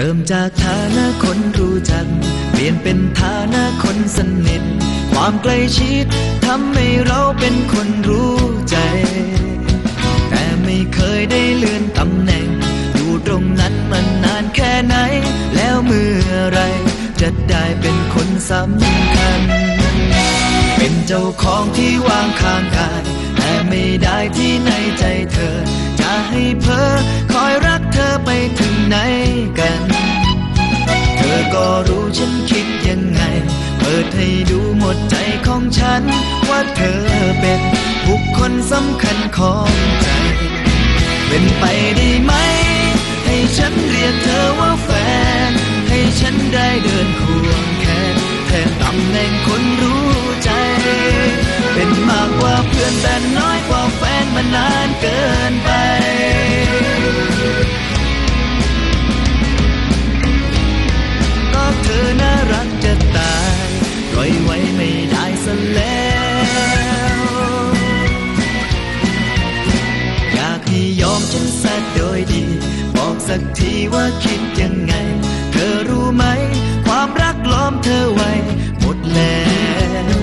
ริ่มจากฐานะคนรู้จัก เปลี่ยนเป็นฐานะคนสนิท ความใกล้ชิดทำให้เราเป็นคนรู้ใจ แต่ไม่เคยได้เลื่อนตำแหน่ง อยู่ตรงนั้นมานนานแค่ไหน แล้วเมื่อไรจะได้เป็นคนสำคัญ เป็นเจ้าของที่วางข้างกาย แต่ไม่ได้ที่ในใจเธอ จะให้เพ้อ ไหนกัน เธอก็รู้ฉันคิดยังไง เปิดให้ดูหมดใจของฉัน ว่าเธอเป็นบุคคลสำคัญของใจ เป็นไปได้ไหม ให้ฉันเรียกเธอว่าแฟน ให้ฉันได้เดินควงแขนแทนตำแหน่งคน ฉันสักโดยดี บอกสักทีว่าคิดยังไง เธอรู้ไหม ความรักล้อมเธอไว้ หมดแล้ว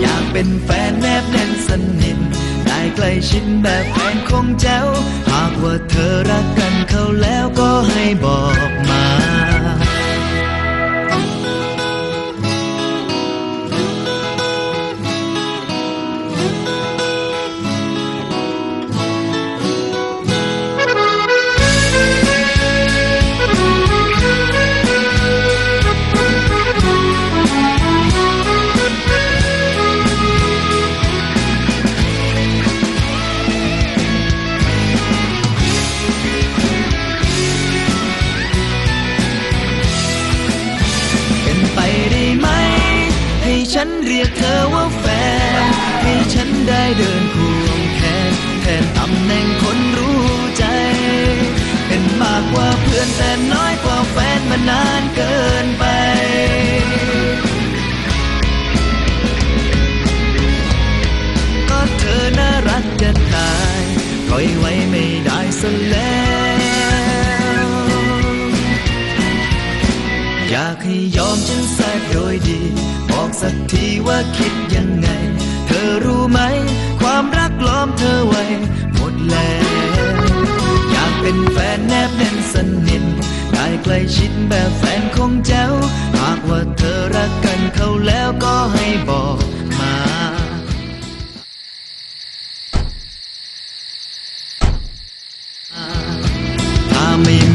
อยากเป็นแฟนแนบแน่นสนิทได้ใกล้ชิดแบบแฟนคงแจ้ว หากว่าเธอรักกันเขาแล้วก็ให้บอก ฉันเรียกเธอว่าแฟน ให้ฉันได้เดินควงแขนแทนตำแหน่งคนรู้ใจ เป็นมากกว่าเพื่อนแต่น้อยกว่าแฟนมานานเกินไปก็เธอน่ารักจะตาย ปล่อยไว้ไม่ได้ซะแล้ว อยากให้ยอมฉันสักโดยดี บอกสักทีว่าคิดยังไง เธอรู้ไหม ความรักล้อมเธอไว้ หมดแล้ว อยากเป็นแฟนแนบแน่นสนิทได้ใกล้ชิดแบบแฟนคงเจ้า หากว่าเธอรักกันเขาแล้วก็ให้บอกมาถ้าไม่